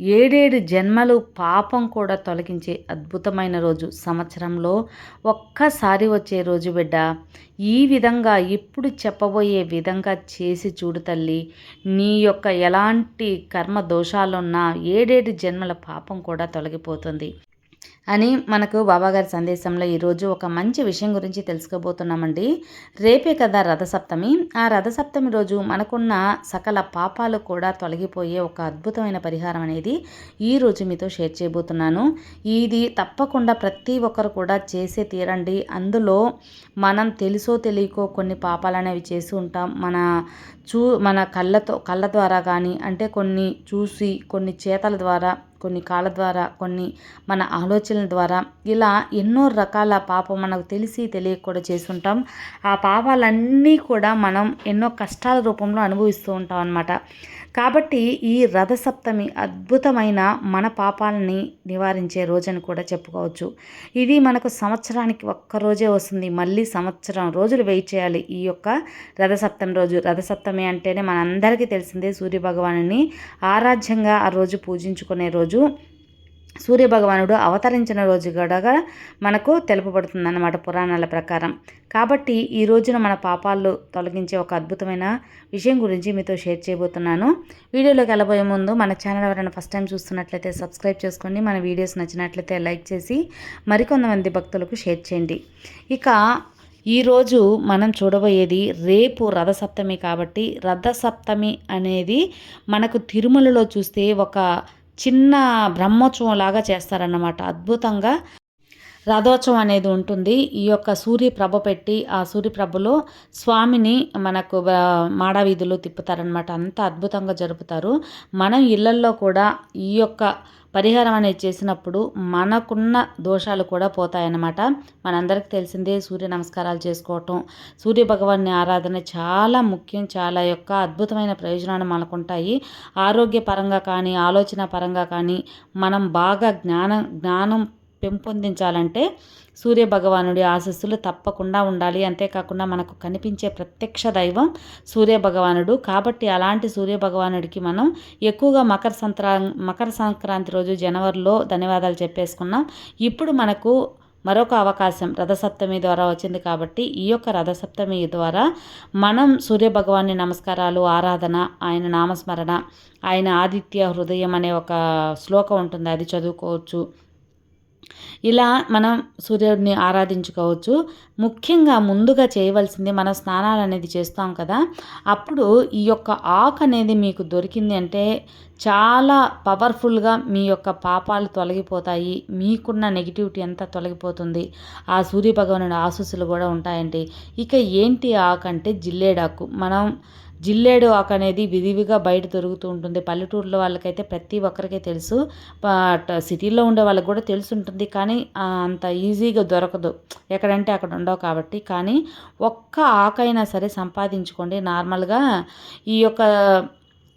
ఏడేడు జన్మలు పాపం కూడా తొలగించే అద్భుతమైన రోజు సంవత్సరంలో ఒక్కసారి వచ్చే రోజు బిడ్డ. ఈ విధంగా ఇప్పుడు చెప్పబోయే విధంగా చేసి చూడు తల్లి. నీ యొక్క ఎలాంటి కర్మ దోషాలున్నా ఏడేడు జన్మల పాపం కూడా తొలగిపోతుంది. అని మనకు బాబాగారి సందేశంలో ఈరోజు ఒక మంచి విషయం గురించి తెలుసుకోబోతున్నామండి. రేపే కదా రథసప్తమి. ఆ రథసప్తమి రోజు మనకున్న సకల పాపాలు కూడా తొలగిపోయే ఒక అద్భుతమైన పరిహారం అనేది ఈ రోజు మీతో షేర్ చేయబోతున్నాను. ఇది తప్పకుండా ప్రతి ఒక్కరు కూడా చేసే తీరండి. అందులో మనం తెలుసో తెలియకో కొన్ని పాపాలు అనేవి చేసి ఉంటాం. మన చూ మన కళ్ళతో కళ్ళ ద్వారా కానీ అంటే కొన్ని చూసి కొన్ని చేతల ద్వారా కొన్ని కాళ్ళ ద్వారా కొన్ని మన ఆలోచనల ద్వారా ఇలా ఎన్నో రకాల పాపం మనకు తెలిసి తెలియక కూడా చేస్తుంటాం. ఆ పాపాలన్నీ కూడా మనం ఎన్నో కష్టాల రూపంలో అనుభవిస్తూ ఉంటాం అన్నమాట. కాబట్టి ఈ రథసప్తమి అద్భుతమైన మన పాపాలని నివారించే రోజని కూడా చెప్పుకోవచ్చు. ఇది మనకు సంవత్సరానికి ఒక్కరోజే వస్తుంది. మళ్ళీ సంవత్సరం రోజులు వెయిట్ చేయాలి. ఈ యొక్క రథసప్తమి రోజు. రథసప్తమి అంటేనే మనందరికీ తెలిసిందే సూర్యభగవాను ఆరాధ్యంగా ఆ రోజు పూజించుకునే రోజు. సూర్యభగవానుడు అవతరించిన రోజు కూడా మనకు తెలుపబడుతుంది అన్నమాట పురాణాల ప్రకారం. కాబట్టి ఈ రోజున మన పాపాలు తొలగించే ఒక అద్భుతమైన విషయం గురించి మీతో షేర్ చేయబోతున్నాను. వీడియోలోకి వెళ్ళబోయే ముందు మన ఛానల్ ఎవరైనా ఫస్ట్ టైం చూస్తున్నట్లయితే సబ్స్క్రైబ్ చేసుకోండి మన వీడియోస్ నచ్చినట్లయితే లైక్ చేసి మరికొంతమంది భక్తులకు షేర్ చేయండి. ఇక ఈరోజు మనం చూడబోయేది రేపు రథసప్తమి కాబట్టి రథసప్తమి అనేది మనకు తిరుమలలో చూస్తే ఒక చిన్న బ్రహ్మోత్సవం లాగా చేస్తారన్నమాట. అద్భుతంగా రథోత్సవం అనేది ఉంటుంది. ఈ యొక్క సూర్యప్రభ పెట్టి ఆ సూర్యప్రభలో స్వామిని మనకు మాడవీధులు తిప్పుతారనమాట అంత అద్భుతంగా జరుపుతారు. మనం ఇళ్ళల్లో కూడా ఈ యొక్క పరిహారం అనేది చేసినప్పుడు మనకున్న దోషాలు కూడా పోతాయన్నమాట. మనందరికీ తెలిసిందే సూర్య నమస్కారాలు చేసుకోవటం. సూర్య భగవాన్ని ఆరాధన చాలా ముఖ్యం. చాలా యొక్క అద్భుతమైన ప్రయోజనాలు మనకుంటాయి ఆరోగ్య పరంగా కానీ ఆలోచన పరంగా కానీ మనం బాగా జ్ఞానం జ్ఞానం పెంపొందించాలంటే సూర్య భగవానుడి ఆశస్సులు తప్పకుండా ఉండాలి. అంతేకాకుండా మనకు కనిపించే ప్రత్యక్ష దైవం సూర్య భగవానుడు. కాబట్టి అలాంటి సూర్య భగవానుడికి మనం ఎక్కువగా మకర సంక్రా మకర సంక్రాంతి రోజు జనవరిలో ధన్యవాదాలు చెప్పేసుకున్నాం. ఇప్పుడు మనకు మరొక అవకాశం రథసప్తమి ద్వారా వచ్చింది కాబట్టి ఈ యొక్క రథసప్తమి ద్వారా మనం సూర్యభగవాన్ని నమస్కారాలు ఆరాధన ఆయన నామస్మరణ ఆయన ఆదిత్య హృదయం అనే ఒక శ్లోకం ఉంటుంది. అది చదువుకోవచ్చు. ఇలా మనం సూర్యుడిని ఆరాధించుకోవచ్చు. ముఖ్యంగా ముందుగా చేయవలసింది మనం స్నానాలు అనేది చేస్తాం కదా. అప్పుడు ఈ యొక్క ఆకు అనేది మీకు దొరికింది అంటే చాలా పవర్ఫుల్గా మీ యొక్క పాపాలు తొలగిపోతాయి. మీకున్న నెగిటివిటీ అంతా తొలగిపోతుంది. ఆ సూర్యభగవానుడి ఆశస్సులు కూడా ఉంటాయండి. ఇక ఏంటి ఆకు అంటే జిల్లేడాకు. మనం జిల్లేడు ఆకు అనేది విధివిగా బయట దొరుకుతూ ఉంటుంది. పల్లెటూరులో వాళ్ళకైతే ప్రతి ఒక్కరికి తెలుసు. సిటీలో ఉండే వాళ్ళకి కూడా తెలిసి ఉంటుంది కానీ అంత ఈజీగా దొరకదు. ఎక్కడంటే అక్కడ ఉండవు కాబట్టి. కానీ ఒక్క ఆకైనా సరే సంపాదించుకోండి. నార్మల్గా ఈ యొక్క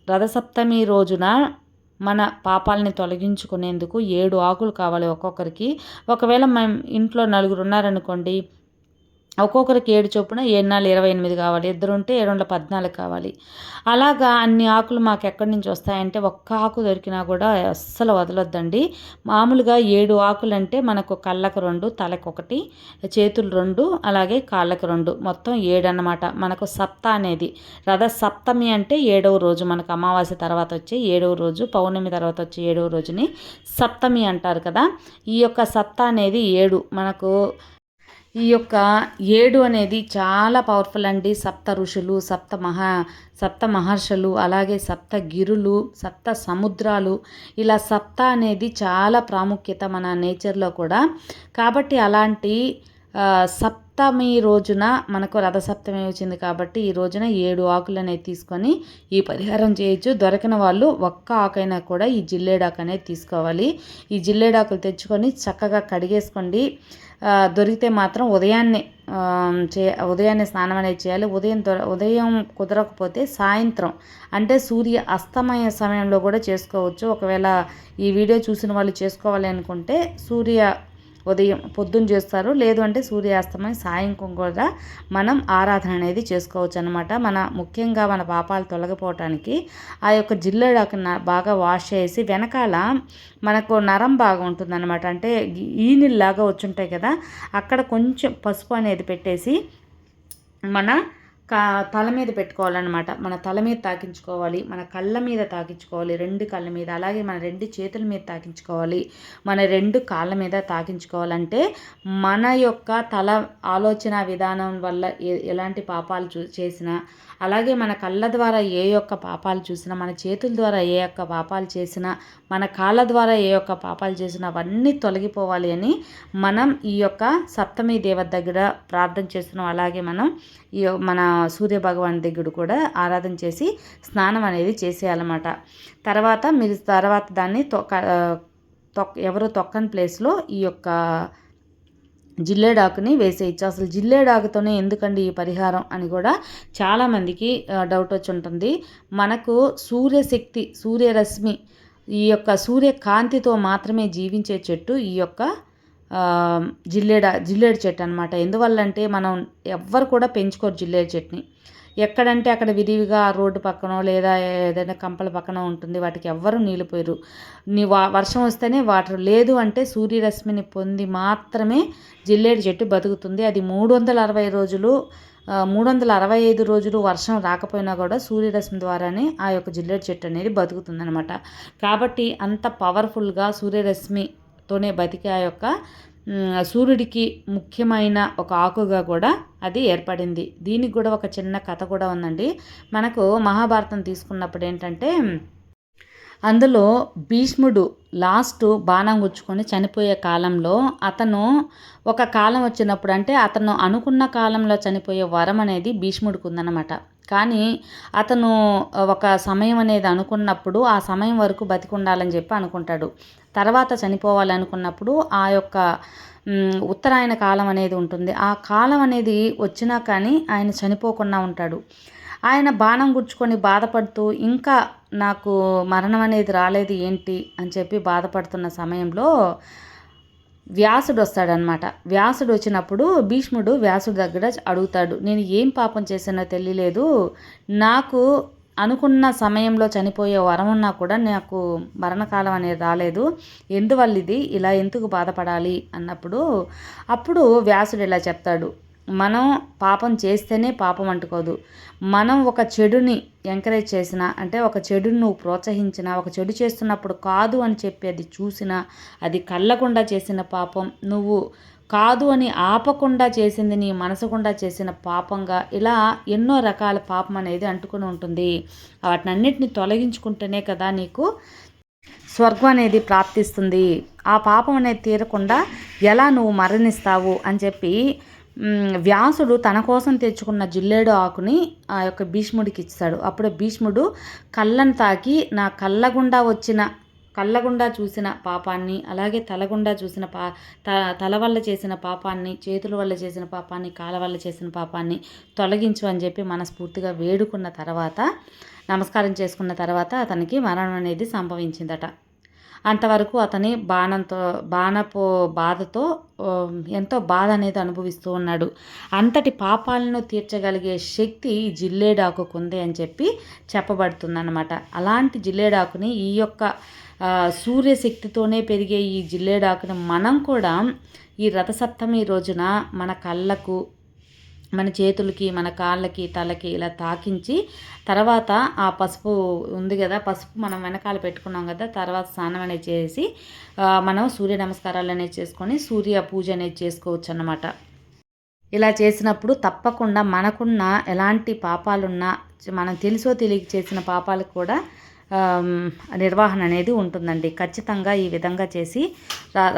రథసప్తమి రోజున మన పాపాలని తొలగించుకునేందుకు ఏడు ఆకులు కావాలి ఒక్కొక్కరికి. ఒకవేళ మేము ఇంట్లో నలుగురు ఉన్నారనుకోండి ఒక్కొక్కరికి ఏడు చొప్పున ఏడు ఇరవై ఎనిమిది కావాలి ఇద్దరు ఉంటే ఏడు వందల పద్నాలుగు కావాలి. అలాగా అన్ని ఆకులు మాకు ఎక్కడి నుంచి వస్తాయంటే ఒక్క ఆకు దొరికినా కూడా అస్సలు వదలొద్దండి. మామూలుగా ఏడు ఆకులు అంటే మనకు కళ్ళకు రెండు తలకు ఒకటి చేతులు రెండు అలాగే కాళ్ళకు రెండు. మొత్తం ఏడు అన్నమాట మనకు సప్త అనేది రథ సప్తమి అంటే ఏడవ రోజు. మనకు అమావాస్య తర్వాత వచ్చే ఏడవ రోజు పౌర్ణమి తర్వాత వచ్చే ఏడవ రోజుని సప్తమి అంటారు కదా. ఈ యొక్క సప్త అనేది ఏడు. మనకు ఈ యొక్క ఏడు అనేది చాలా పవర్ఫుల్ అండి. సప్త ఋషులు సప్త మహా సప్త మహర్షులు అలాగే సప్త గిరులు సప్త సముద్రాలు. ఇలా సప్త అనేది చాలా ప్రాముఖ్యత మన నేచర్లో కూడా. కాబట్టి అలాంటి సప్తమి రోజున మనకు రథసప్తమి వచ్చింది కాబట్టి ఈ రోజున ఏడు ఆకులు అనేది తీసుకొని ఈ పరిహారం చేయొచ్చు. దొరికిన వాళ్ళు ఒక్క ఆకైనా కూడా ఈ జిల్లేడాకు అనేది తీసుకోవాలి. ఈ జిల్లేడాకులు తెచ్చుకొని చక్కగా కడిగేసుకోండి. దొరికితే మాత్రం ఉదయాన్నే చే ఉదయాన్నే స్నానం అనేది చేయాలి. ఉదయం ఉదయం కుదరకపోతే సాయంత్రం అంటే సూర్య అస్తమయ సమయంలో కూడా చేసుకోవచ్చు. ఒకవేళ ఈ వీడియో చూసిన వాళ్ళు చేసుకోవాలి అనుకుంటే సూర్య ఉదయం పొద్దున్న చేస్తారు. లేదు అంటే సూర్యాస్తమయం సాయంకం కూడా మనం ఆరాధన అనేది చేసుకోవచ్చు అనమాట మన ముఖ్యంగా మన పాపాలు తొలగిపోవటానికి ఆ యొక్క జిల్లడాకు బాగా వాష్ చేసి వెనకాల మనకు నరం బాగా ఉంటుందన్నమాట. అంటే ఈనిల్లాగా వచ్చుంటాయి కదా అక్కడ కొంచెం పసుపు అనేది పెట్టేసి మన కా తల మీద పెట్టుకోవాలన్నమాట. మన తల మీద తాకించుకోవాలి మన కళ్ళ మీద తాకించుకోవాలి రెండు కళ్ళ మీద అలాగే మన రెండు చేతుల మీద తాకించుకోవాలి మన రెండు కాళ్ళ మీద తాకించుకోవాలంటే మన యొక్క తల ఆలోచన విధానం వల్ల ఎలాంటి పాపాలు చూ చేసినా అలాగే మన కళ్ళ ద్వారా ఏ యొక్క పాపాలు చూసినా మన చేతుల ద్వారా ఏ యొక్క పాపాలు చేసినా మన కాళ్ళ ద్వారా ఏ యొక్క పాపాలు చేసినా అవన్నీ తొలగిపోవాలి అని మనం ఈ యొక్క సప్తమి దేవత దగ్గర ప్రార్థన చేస్తున్నాం. అలాగే మనం ఈ మన సూర్య భగవాన్ దగ్గర కూడా ఆరాధన చేసి స్నానం అనేది చేసేయాలన్నమాట. తర్వాత మీరు తర్వాత దాన్ని తొక్క తొక్క ఎవరు తొక్కని ప్లేస్లో ఈ యొక్క జిల్లేడాకుని వేసేయచ్చు. అసలు జిల్లేడాకుతోనే ఎందుకండి ఈ పరిహారం అని కూడా చాలామందికి డౌట్ వచ్చి ఉంటుంది మనకు సూర్యశక్తి సూర్యరశ్మి ఈ యొక్క సూర్యకాంతితో మాత్రమే జీవించే చెట్టు ఈ యొక్క జిల్లేడ జిల్లేడు చెట్టు అనమాట ఎందువల్లంటే మనం ఎవ్వరు కూడా పెంచుకోరు జిల్లేడు చెట్టుని. ఎక్కడంటే అక్కడ విరివిగా ఆ రోడ్డు పక్కనో లేదా ఏదైనా కంపల పక్కన ఉంటుంది. వాటికి ఎవ్వరూ నీళ్ళు పోయరు. నీ వా వర్షం వస్తేనే వాటర్. లేదు అంటే సూర్యరశ్మిని పొంది మాత్రమే జిల్లేడు చెట్టు బతుకుతుంది. అది మూడు వందల అరవై రోజులు మూడు వందల అరవై ఐదు రోజులు వర్షం రాకపోయినా కూడా సూర్యరశ్మి ద్వారానే ఆ యొక్క జిల్లేడు చెట్టు అనేది బతుకుతుందనమాట కాబట్టి అంత పవర్ఫుల్గా సూర్యరశ్మితోనే బతికే ఆ యొక్క సూర్యుడికి ముఖ్యమైన ఒక ఆకుగా కూడా అది ఏర్పడింది. దీనికి కూడా ఒక చిన్న కథ కూడా ఉందండి. మనకు మహాభారతం తీసుకున్నప్పుడు ఏంటంటే అందులో భీష్ముడు లాస్ట్ బాణం గుచ్చుకొని చనిపోయే కాలంలో అతను ఒక కాలం వచ్చినప్పుడు అంటే అతను అనుకున్న కాలంలో చనిపోయే వరం అనేది భీష్ముడికి ఉందన్నమాట. కానీ అతను ఒక సమయం అనేది అనుకున్నప్పుడు ఆ సమయం వరకు బతికుండాలని చెప్పి అనుకుంటాడు. తర్వాత చనిపోవాలనుకున్నప్పుడు ఆ యొక్క ఉత్తరాయణ కాలం అనేది ఉంటుంది. ఆ కాలం అనేది వచ్చినా కానీ ఆయన చనిపోకుండా ఉంటాడు. ఆయన బాణం గుచ్చుకొని బాధపడుతూ ఇంకా నాకు మరణం అనేది రాలేదు ఏంటి? అని చెప్పి బాధపడుతున్న సమయంలో వ్యాసుడు వస్తాడనమాట. వ్యాసుడు వచ్చినప్పుడు భీష్ముడు వ్యాసుడి దగ్గర అడుగుతాడు నేను ఏం పాపం చేశానో తెలియలేదు. నాకు అనుకున్న సమయంలో చనిపోయే వరం ఉన్నా కూడా నాకు మరణకాలం అనేది రాలేదు. ఎందువల్ల ఇది ఇలా ఎందుకు బాధపడాలి? అన్నప్పుడు అప్పుడు వ్యాసుడు ఇలా చెప్తాడు. మనం పాపం చేస్తేనే పాపం అంటుకోదు. మనం ఒక చెడుని ఎంకరేజ్ చేసినా అంటే ఒక చెడుని నువ్వు ప్రోత్సహించిన ఒక చెడు చేస్తున్నప్పుడు కాదు అని చెప్పి అది చూసినా అది కళ్ళకుండా చేసిన పాపం నువ్వు కాదు అని ఆపకుండా చేసింది నీ మనసుకుండా చేసిన పాపంగా ఇలా ఎన్నో రకాల పాపం అనేది అంటుకుని ఉంటుంది. వాటినన్నిటిని తొలగించుకుంటేనే కదా నీకు స్వర్గం అనేది ప్రాప్తిస్తుంది. ఆ పాపం అనేది తీరకుండా ఎలా నువ్వు మరణిస్తావు అని చెప్పి వ్యాసుడు తన కోసం తెచ్చుకున్న జిల్లేడు ఆకుని ఆ యొక్క భీష్ముడికి ఇస్తాడు అప్పుడు భీష్ముడు కళ్ళను తాకి నా కళ్ళ గుండా వచ్చిన కళ్ళగుండా చూసిన పాపాన్ని అలాగే తలగుండా చూసిన పా త తల వల్ల చేసిన పాపాన్ని చేతుల వల్ల చేసిన పాపాన్ని కాళ్ళ వల్ల చేసిన పాపాన్ని తొలగించు అని చెప్పి మనస్ఫూర్తిగా వేడుకున్న తర్వాత నమస్కారం చేసుకున్న తర్వాత అతనికి మరణం అనేది సంభవించిందట. అంతవరకు అతని బాణంతో బాణపు బాధతో ఎంతో బాధ అనేది అనుభవిస్తూ ఉన్నాడు. అంతటి పాపాలను తీర్చగలిగే శక్తి ఈ జిల్లేడాకుకు అని చెప్పి చెప్పబడుతుందన్నమాట. అలాంటి జిల్లేడాకుని ఈ యొక్క సూర్యశక్తితోనే పెరిగే ఈ జిల్లేడాకును మనం కూడా ఈ రథసప్తమి రోజున మన కళ్ళకు మన చేతులకి మన కాళ్ళకి తలకి ఇలా తాకించి తర్వాత ఆ పసుపు ఉంది కదా పసుపు మనం వెనకాల పెట్టుకున్నాం కదా తర్వాత స్నానం అనేది చేసి మనం సూర్య నమస్కారాలు అనేది చేసుకొని సూర్య పూజ అనేది చేసుకోవచ్చు అన్నమాట ఇలా చేసినప్పుడు తప్పకుండా మనకున్న ఎలాంటి పాపాలున్నా మనం తెలుసో తెలియక చేసిన పాపాలకు కూడా నిర్వహణ అనేది ఉంటుందండి. ఖచ్చితంగా ఈ విధంగా చేసి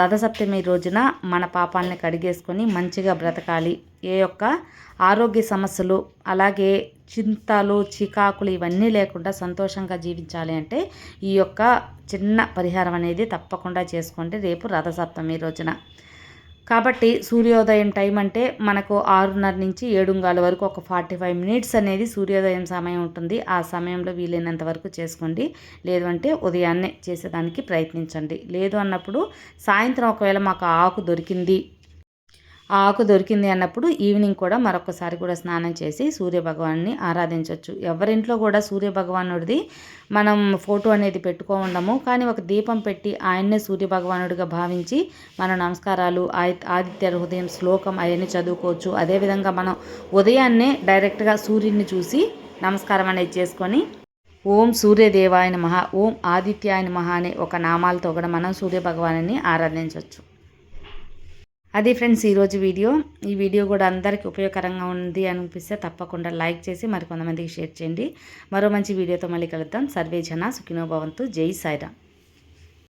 రథసప్తమి రోజున మన పాపాలని కడిగేసుకొని మంచిగా బ్రతకాలి. ఏ యొక్క ఆరోగ్య సమస్యలు అలాగే చింతలు చికాకులు ఇవన్నీ లేకుండా సంతోషంగా జీవించాలి అంటే ఈ యొక్క చిన్న పరిహారం అనేది తప్పకుండా చేసుకోండి రేపు రథసప్తమి రోజున. కాబట్టి సూర్యోదయం టైం అంటే మనకు ఆరున్నర నుంచి ఏడుంగాల వరకు ఒక ఫార్టీ ఫైవ్ మినిట్స్ అనేది సూర్యోదయం సమయం ఉంటుంది. ఆ సమయంలో వీలైనంత వరకు చేసుకోండి. లేదు అంటే ఉదయాన్నే చేసేదానికి ప్రయత్నించండి. లేదు అన్నప్పుడు సాయంత్రం ఒకవేళ మాకు ఆకు దొరికింది ఆ ఆకు దొరికింది అన్నప్పుడు ఈవినింగ్ కూడా మరొకసారి కూడా స్నానం చేసి సూర్య భగవాన్ని ఆరాధించవచ్చు ఎవరింట్లో కూడా సూర్య భగవానుడిది మనం ఫోటో అనేది పెట్టుకో ఉండము కానీ ఒక దీపం పెట్టి ఆయన్నే సూర్య భగవానుడిగా భావించి మన నమస్కారాలు ఆదిత్య హృదయం శ్లోకం అవన్నీ చదువుకోవచ్చు. అదేవిధంగా మనం ఉదయాన్నే డైరెక్ట్గా సూర్యుడిని చూసి నమస్కారం అనేది చేసుకొని ఓం సూర్యదేవాయన మహా ఓం ఆదిత్యాయన మహా అనే ఒక నామాలతో కూడా మనం సూర్యభగవాను ఆరాధించవచ్చు అది ఫ్రెండ్స్ ఈరోజు వీడియో. ఈ వీడియో కూడా అందరికీ ఉపయోగకరంగా ఉంది అనిపిస్తే తప్పకుండా లైక్ చేసి మరి కొంతమందికి షేర్ చేయండి. మరో మంచి వీడియోతో మళ్ళీ కలుద్దాం. సర్వే జన సుఖినోభవంతు జై సాయిరామ్.